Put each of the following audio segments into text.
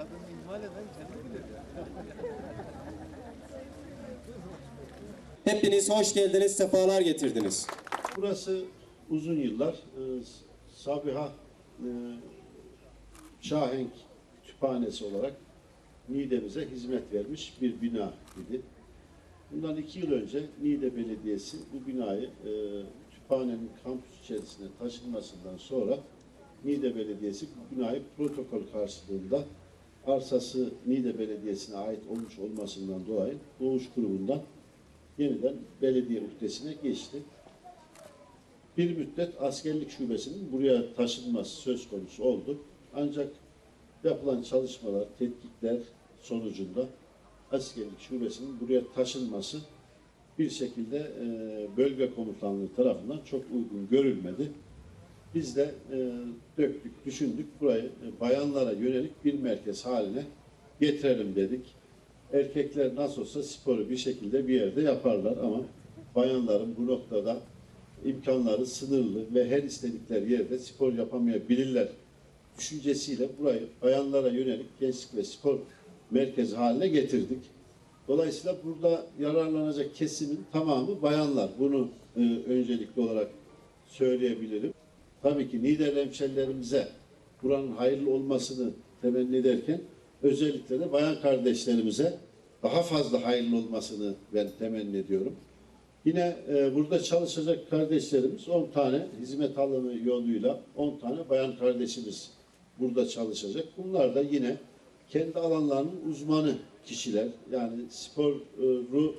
kadını ihmal eden kendi bilir ya. Hepiniz hoş geldiniz, sefalar getirdiniz. Burası uzun yıllar e, Sabiha e, Şahenk Kütüphanesi olarak Niğde'mize hizmet vermiş bir bina idi. Bundan iki yıl önce Niğde Belediyesi bu binayı e, kütüphanenin kampüs içerisine taşınmasından sonra Niğde Belediyesi bu binayı protokol karşılığında arsası Niğde Belediyesi'ne ait olmuş olmasından dolayı Doğuş Grubu'ndan yeniden belediye muhtesine geçti bir müddet askerlik şubesinin buraya taşınması söz konusu oldu. Ancak yapılan çalışmalar, tetkikler sonucunda askerlik şubesinin buraya taşınması bir şekilde bölge komutanlığı tarafından çok uygun görülmedi. Biz de e, döktük, düşündük burayı e, bayanlara yönelik bir merkez haline getirelim dedik. Erkekler nasıl olsa sporu bir şekilde bir yerde yaparlar ama bayanların bu noktada imkanları sınırlı ve her istedikleri yerde spor yapamayabilirler düşüncesiyle burayı bayanlara yönelik gençlik ve spor merkezi haline getirdik. Dolayısıyla burada yararlanacak kesimin tamamı bayanlar. Bunu e, öncelikli olarak söyleyebilirim. Tabii ki Niğde hemşerilerimize buranın hayırlı olmasını temenni ederken özellikle de bayan kardeşlerimize daha fazla hayırlı olmasını ben temenni ediyorum. Yine e, burada çalışacak kardeşlerimiz 10 tane hizmet alımı yoluyla 10 tane bayan kardeşimiz burada çalışacak. Bunlar da yine kendi alanlarının uzmanı kişiler. Yani sporu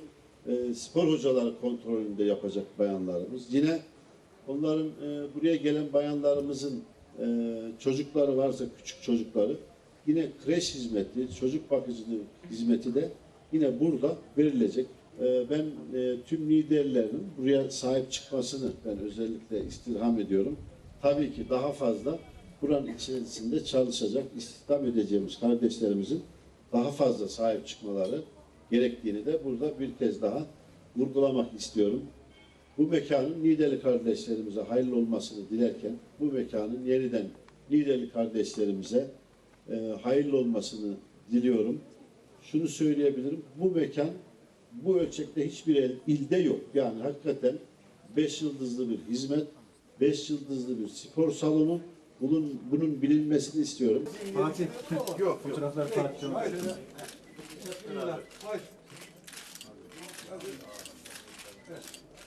e, spor hocaları kontrolünde yapacak bayanlarımız. Yine onların e, buraya gelen bayanlarımızın e, çocukları varsa küçük çocukları yine kreş hizmeti, çocuk bakıcılığı hizmeti de yine burada verilecek. E, ben e, tüm liderlerin buraya sahip çıkmasını ben özellikle istirham ediyorum. Tabii ki daha fazla buranın içerisinde çalışacak, istihdam edeceğimiz kardeşlerimizin daha fazla sahip çıkmaları gerektiğini de burada bir kez daha vurgulamak istiyorum. Bu mekanın Niğdeli kardeşlerimize hayırlı olmasını dilerken, bu mekanın yeniden Niğdeli kardeşlerimize e, hayırlı olmasını diliyorum. Şunu söyleyebilirim, bu mekan bu ölçekte hiçbir el- ilde yok. Yani hakikaten 5 yıldızlı bir hizmet, 5 yıldızlı bir spor salonu, bunun, bunun bilinmesini istiyorum. Fatih. Yok. Fotoğraflar Fatih.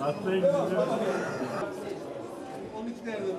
Atlayın. 12 nerede?